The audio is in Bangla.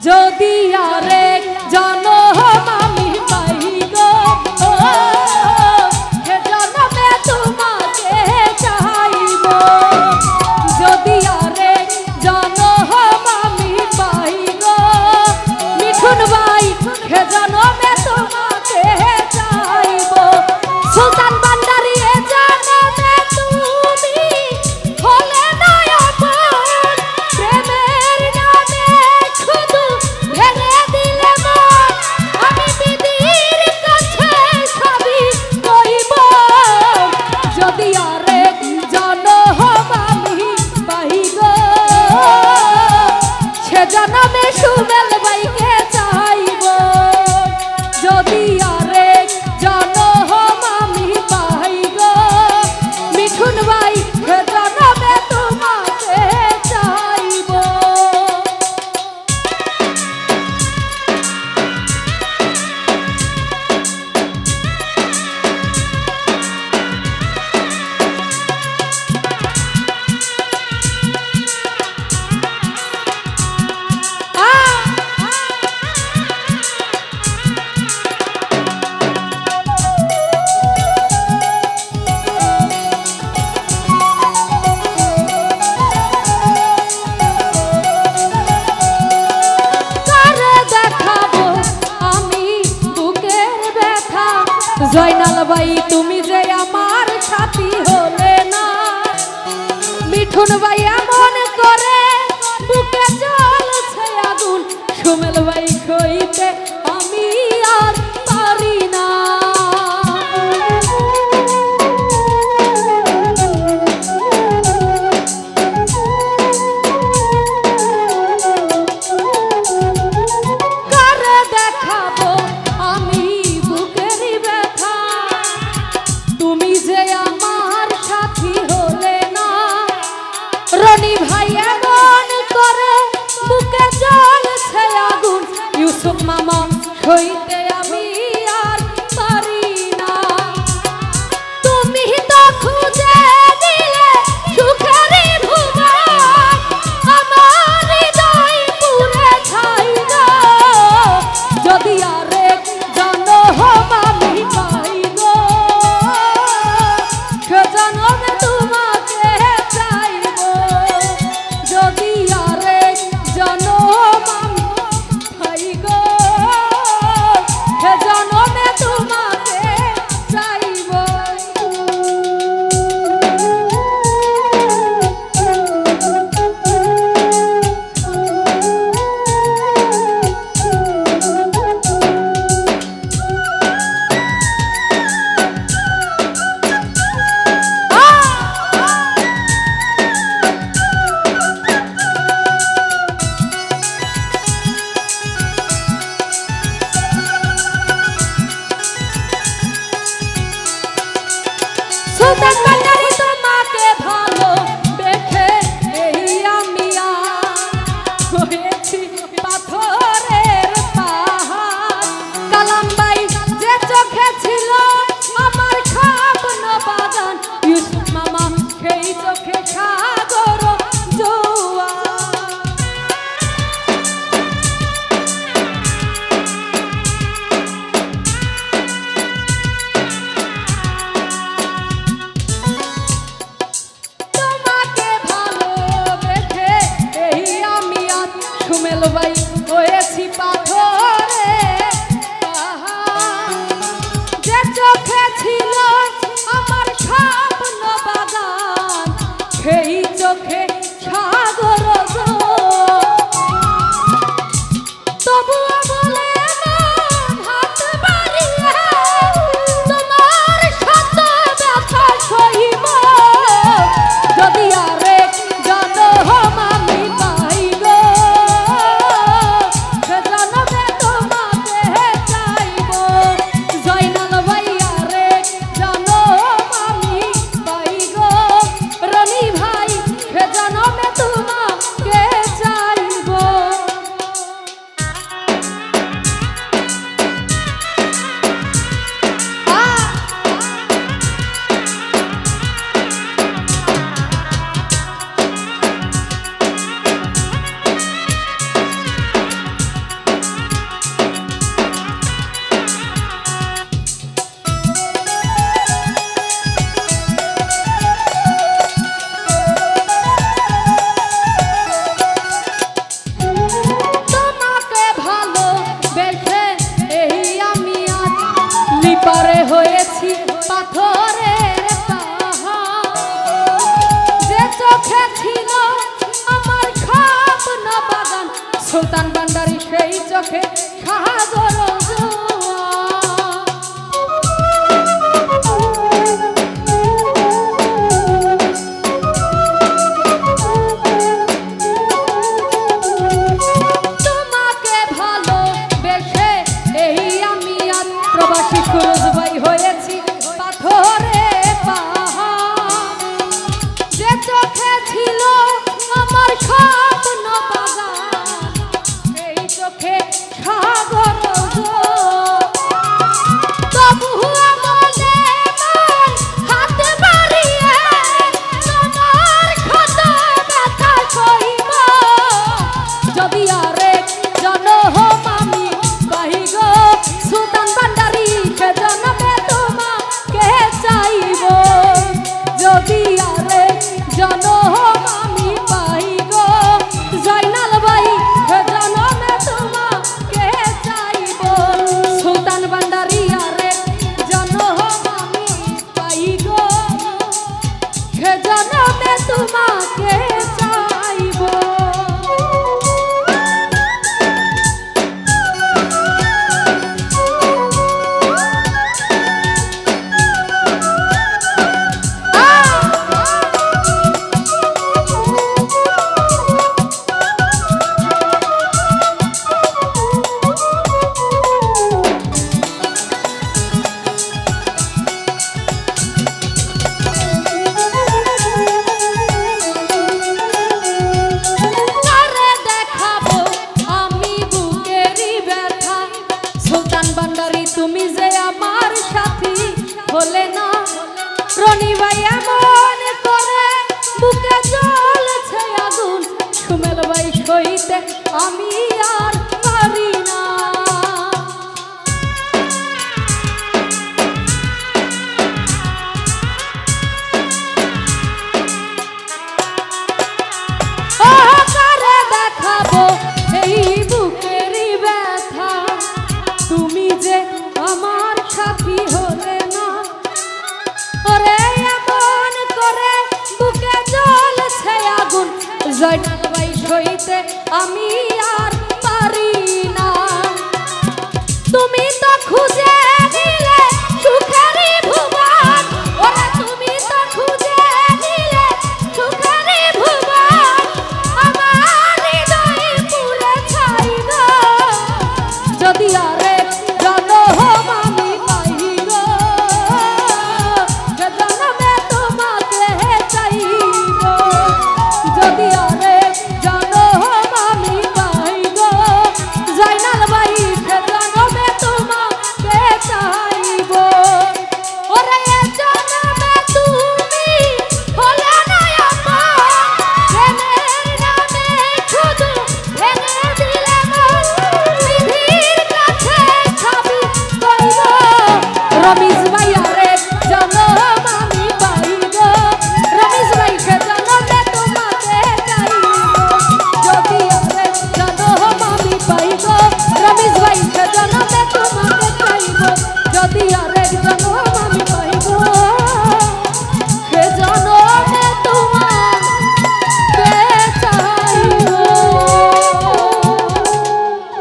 যদি আরে বাই তুমি যে আমার সাথী হলে না? মিঠুন ভাইয়া তারি সেই চোখে সাহাদর তোমাকে ভালো বেশে এই আমি প্রবাসী তোমাকে আমি